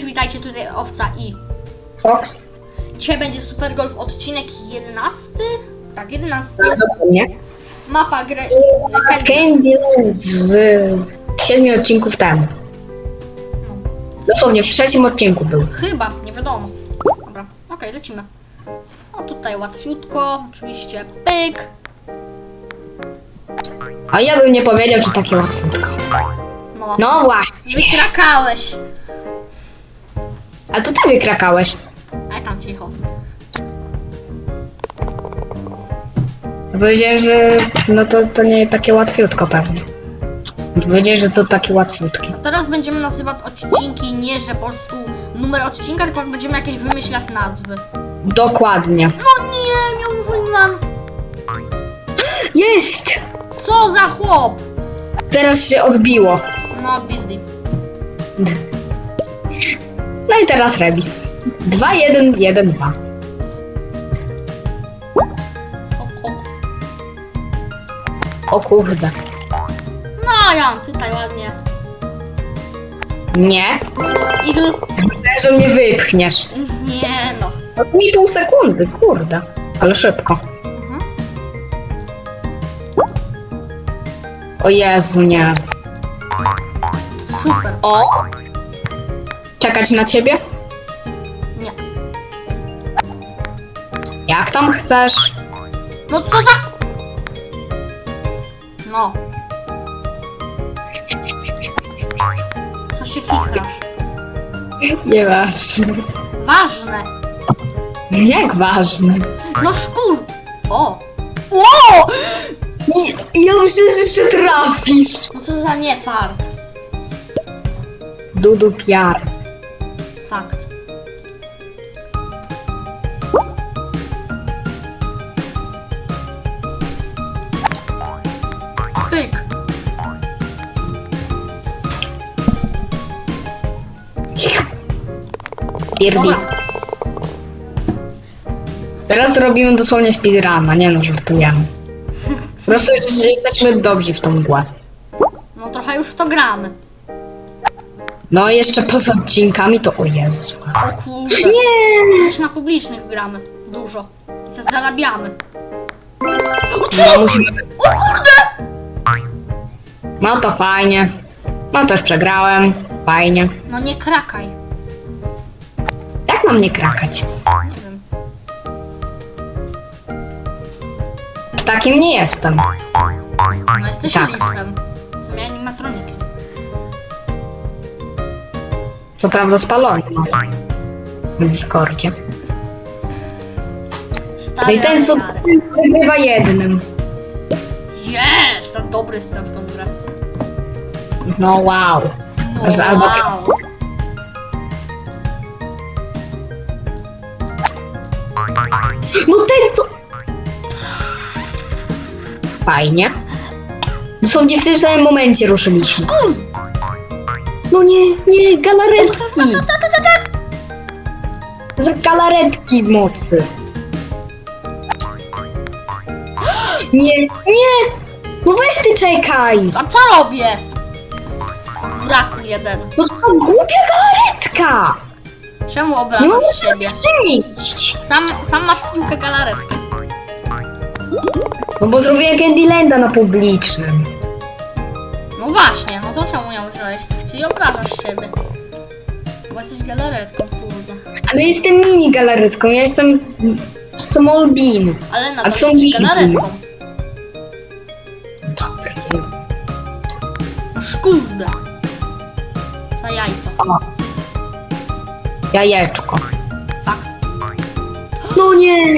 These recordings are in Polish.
Cześć, witajcie tutaj Owca i Fox? dzisiaj będzie Super Golf odcinek 11? Tak, 11. Dokładnie. Mapa gry Candy. Z siedmiu odcinków temu. Dosłownie w trzecim odcinku był. Chyba, nie wiadomo. Dobra, okej, lecimy. O, tutaj łatwiutko, oczywiście. Pyk. A ja bym nie powiedział, że takie łatwiutko. No, No właśnie. wykrakałeś. A to ty wykrakałeś. A tam cicho. Powiedziałeś, że no to, to nie takie łatwiutko pewnie. Powiedziałeś, że to takie łatwiutkie. Teraz będziemy nazywać odcinki nie, że po prostu numer odcinka, tylko będziemy jakieś wymyślać nazwy. Dokładnie. No nie, miał Human. Jest! Co za chłop? Teraz się odbiło. No, Bildy. I teraz remis. 2, 1, 1, 2. Ok, ok. O kurde. No, ja tutaj ładnie. Nie. Myślałem, że mnie wypchniesz. Nie no. To mi pół sekundy, kurde. Ale szybko. Mhm. O Jezu, nie. Super. O! Czekać na ciebie? Nie. Jak tam chcesz? No co za... No. Co się chichrasz? Nieważne. Ważne. Jak ważne? No szkur. O. O! Ja myślę, że jeszcze trafisz. No co za nie fart. Dudu piar. Pierdi. Teraz robimy dosłownie speedruna, nie no, żartujemy. Po prostu że jesteśmy dobrzy w tą mgłę. No trochę już w to gramy. No i jeszcze poza odcinkami to o Jezus. O kurde. Nie! Też na publicznych gramy. Dużo. Co zarabiamy. No musimy... O kurde! No to fajnie. No też przegrałem. Fajnie. No nie krakaj. Jak mam nie krakać? Nie wiem. Takim nie jestem. No jesteś Tak. lisem. Co mnie animatronikiem. Co prawda spalony. No. W Discordzie. No Stary i ten Jarek. wygrywa jednym. Jest! Tak dobry jestem w tą grę. No wow. No Że albo wow. No ten co... Fajnie. Dosłownie w tym samym momencie ruszyliśmy. Kur! No nie, nie, galaretki. Za galaretki mocy. Nie, nie! No weź ty czekaj! A co robię? Braku jeden. No to głupia galaretka! Czemu Nie obrażasz możesz siebie? przyjść! Sam, sam masz piłkę galaretkę. No bo zrobiłem Candylanda na publicznym. No właśnie, no to czemu ją wziąłeś? Czyli obrażasz siebie. Bo jesteś galaretką, kurde. Ale jestem mini galaretką, ja jestem small bean. Ale A nadal są jesteś winni. galaretką. Dobra, jest. Szkurde. Za jajco. O. Jajeczko. No nie!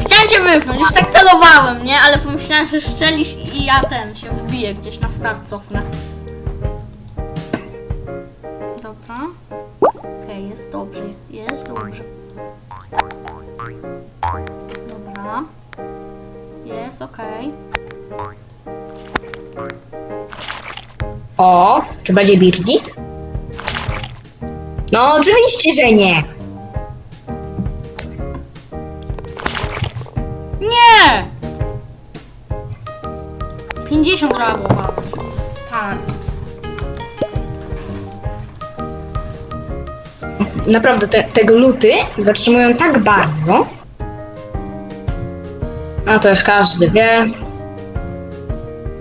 Chciałem cię wypchnąć, już tak celowałem, nie? Ale pomyślałem, że szczelisz i ja ten się wbiję gdzieś na start, cofnę. Dobra. Okej, jest dobrze, jest dobrze. Dobra. Jest okej. O, czy będzie Birdie? No oczywiście, że nie. Nie! 50 trzeba było walnąć. Tak. naprawdę te, te gluty zatrzymują tak bardzo. No to już każdy wie.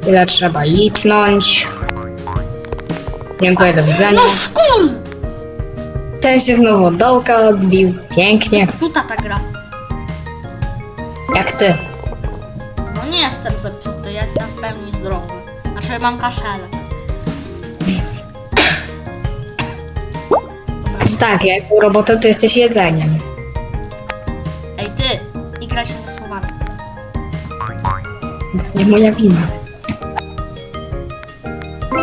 Ile trzeba itnąć. Dziękuję, do widzenia. No skur! Ten się znowu od dołka odbił. Pięknie. Zepsuta ta gra. Jak ty. No nie jestem zepsuty, jestem w pełni zdrowy. Znaczy mam kaszelek. Znaczy tak, ja jestem robotem, ty jesteś jedzeniem. Ej ty, igra się ze słowami. Więc nie moja wina.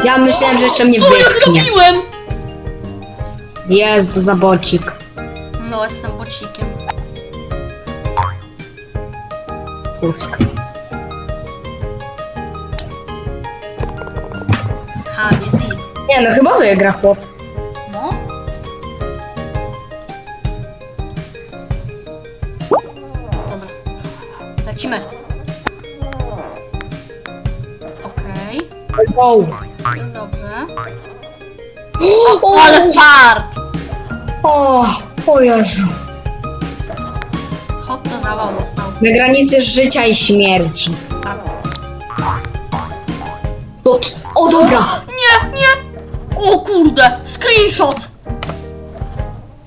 Ja myślałem, że jeszcze mnie Co ja zrobiłem? Jest za bocik. No jestem bocikiem. Fuck. Habibi. Nie no, chyba wygra chłop. No. Dobra. Lecimy. Okej. Let's go. Dobrze. O, Ale fart! o, o Jezu. Hop, co zawał dostał. Na granicy życia i śmierci. Tak. O, o dobra. Nie, nie! O kurde! Screenshot!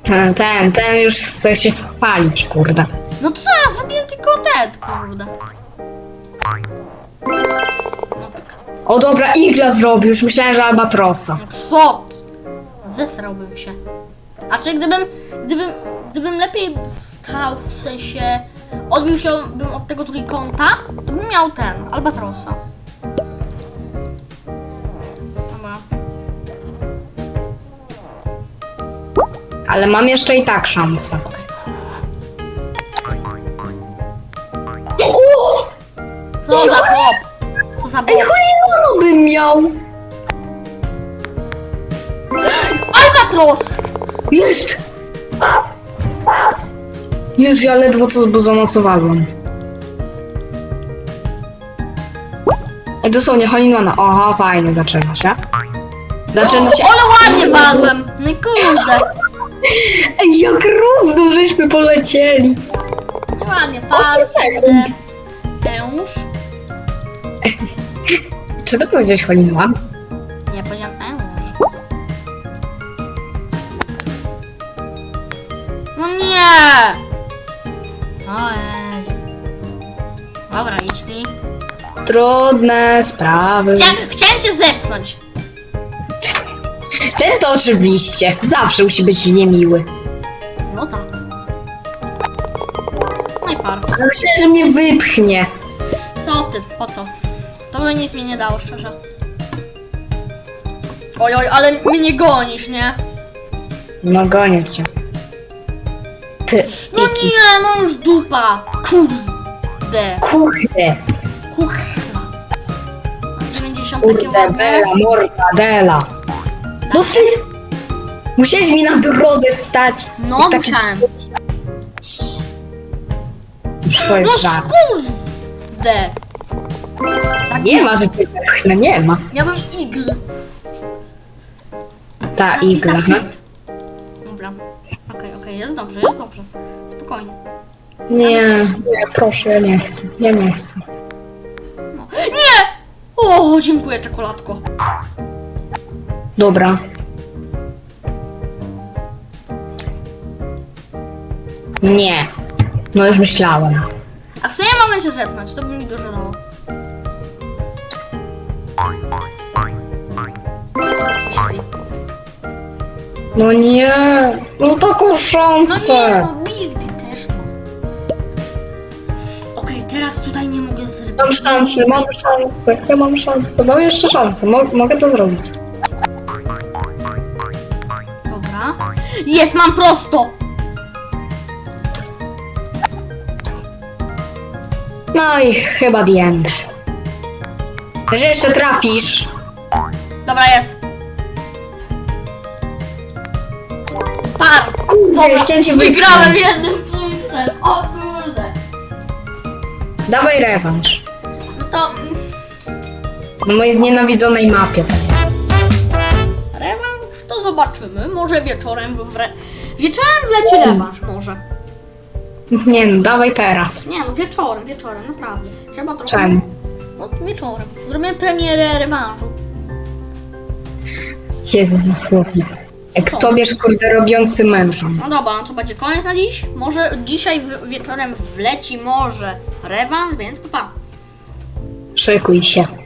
Ten, ten, ten już chce się chwalić, kurde. No co, ja zrobiłem tylko ten, kurde. No pyk. O dobra, igla zrobił, już myślałem, że albatrosa. No co? Zesrałbym się. A czy gdybym, gdybym, gdybym lepiej stał, w sensie odbił się bym od tego trójkąta, to bym miał ten, albatrosa. Dobra. Ale mam jeszcze i tak szansę. Co za chłop? Co za Ej, bot? cholerą bym miał! Albatros! Jest! Jezu, ja ledwo co zanocowałem. Ej, dosłownie, Holinona. Oha, fajnie, zaczyna się. Zaczyna się. Ale ładnie walłem! No i kurde! Ej, jak równo żeśmy polecieli. No ładnie, Osiem par, sekund. Tęż. Czy ty powiedziałeś Holina? Trudne sprawy. Chciałem, chciałem cię zepchnąć. Ten to oczywiście. Zawsze musi być niemiły. No tak. No i par. Ale Myślę, że mnie wypchnie. Co ty? Po co? To by nic mi nie dało, szczerze. Oj, oj, ale mnie nie gonisz, nie? No gonię cię. Ty, No iki. nie, no już dupa. Kurde. Kuchna. Mam 90 takie Kurde, ładne. Bela, mortadela. No ty... Musiałeś mi na drodze stać. No, taki- musiałem. To No jest żart. skurde. Tak Nie ma, że cię zepchnę, nie ma. Miałbym igl. Ta igla. no. hit. Dobra. Okej, okej, jest dobrze, jest dobrze. Spokojnie. Nie, nie, proszę, ja nie chcę. Ja nie chcę. Nie! O, dziękuję, czekoladko. Dobra. Nie. No już myślałem. A w sumie mogę cię zepnąć, to by mi dużo dało. No nie. No taką No nie, szansę. no Birdy też mam. Okej, teraz tutaj nie mogę. Mam szansę, mam szansę. Ja mam szansę. Mam jeszcze szansę. Mo mogę to zrobić. Dobra. Jest, mam prosto! No i chyba the end. Że jeszcze trafisz. Dobra, jest. Par! Kurde, chciałem cię wygrałem jednym punktem. O. Dawaj rewanż. No to... mm, Na mojej znienawidzonej mapie. Rewanż to zobaczymy. Może wieczorem w, re... Wieczorem wleci rewanż może. Nie no, dawaj teraz. Nie no, wieczorem, wieczorem, naprawdę. Trzeba trochę... Czemu? No, wieczorem. Zrobimy premierę rewanżu. Jezus, dosłownie. Jak to wiesz, kurde, robiący męża. No dobra, no to będzie koniec na dziś. Może dzisiaj w, wieczorem wleci może rewanż, więc pa. pa. Szykuj się.